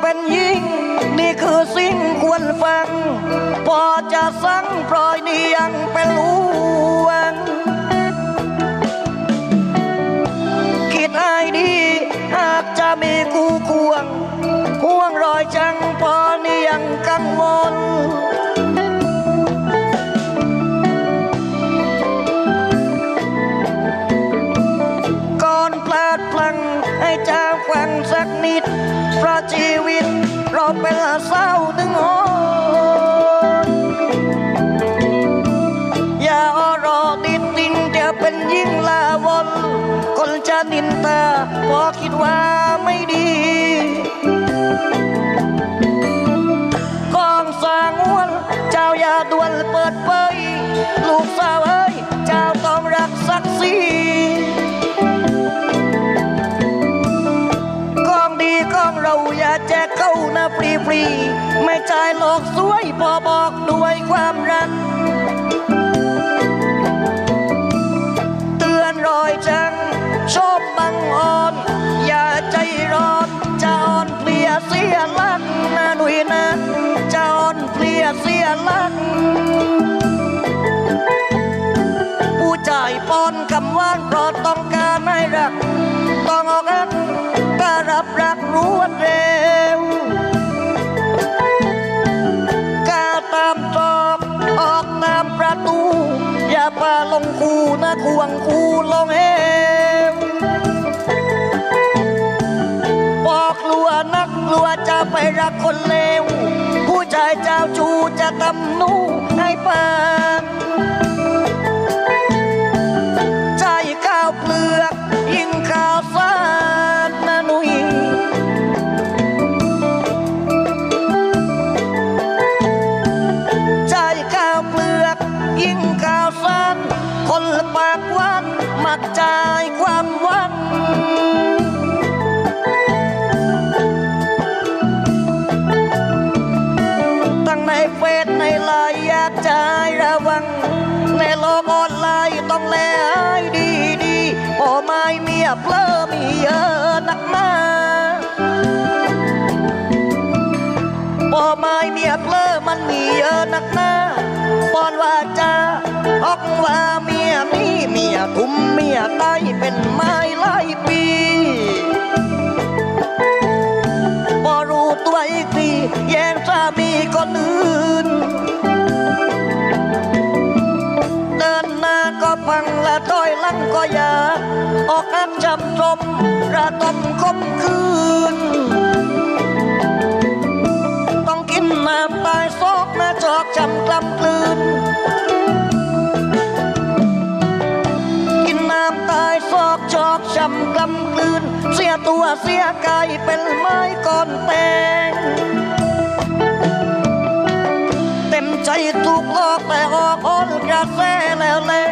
เป็นยิ่ง นี่คือสิ่งควรฟัง พอจะสั่งปล่อยนี่ยังเป็นลวงคิดให้ดี หากจะมีคู่ควงห่วงรอยจังพอนี่ยังกังวลก่อนพลาดพลังให้เจ้าฟังสักนิด ชีวิต เราเป็นเศร้าถึงหอนอย่ารอติดดินจะเป็นยิ่งลาวนคนจะนินตาพอคิดว่าไม่ดี อกสวยพอบอกด้วยความรักเตือนรอยจังชอบบังอ่อน อย่าใจร้อนจะอ่อนเพลียเสียลักนะหนุ่ยนะจะอ่อนเพลียเสียลักผู้จ่ายปอนคำว่านเพราะต้อง คนละปากวันมักใจายความหวันตั้งในเฟซในไลน์อยากจะให้ระวัง ในโลกออนไลน์ต้องแลให้ดีดีพอไม่เมียเพลอมีเยอะนักหนาพอไม่เมียเพลอมันมีเยอะนักหนาปอนว่าจะออกว่ามี เมียทุ่มเมียใต้เป็นไม้หลายปีพอรู้ตัวอีกทีแย่งสามีคนอื่น เดินหน้าก็พังและต้อยหลังก็ยากออกอักจำจมระดมคมคืน ต้องกินน้ำตายซอกหน้าจอกจำกลำกลืน อกจอกจำกลำกลืน เสียตัวเสียกายเป็นไม้ก่อนแต่งเต็มใจถูกหลอกแต่ออกอ้อนกระแสแล้วและ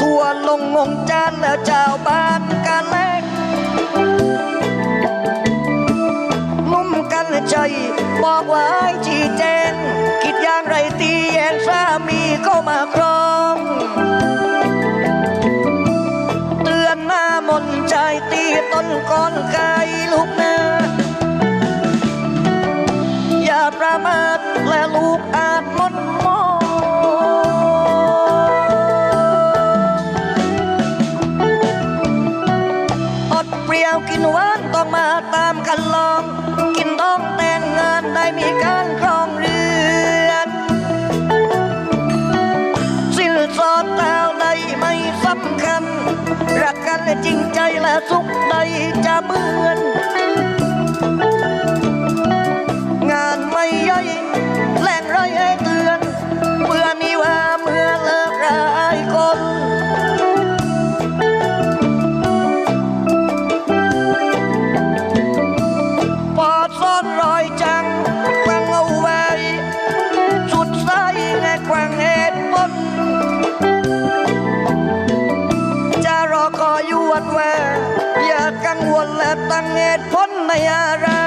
ทัวลงงงจานแล้วเจ้าบ้านกันแลกมุมกันใจบอกว่าให้ชี้แจงคิดอย่างไรตีแยงสามีเข้ามาคร ต้นก้อนไก่ลูกนะอย่าประมาทและลูก จริงใจและสุขใดจะ กังวลและตั้งเหตุผลในอะไร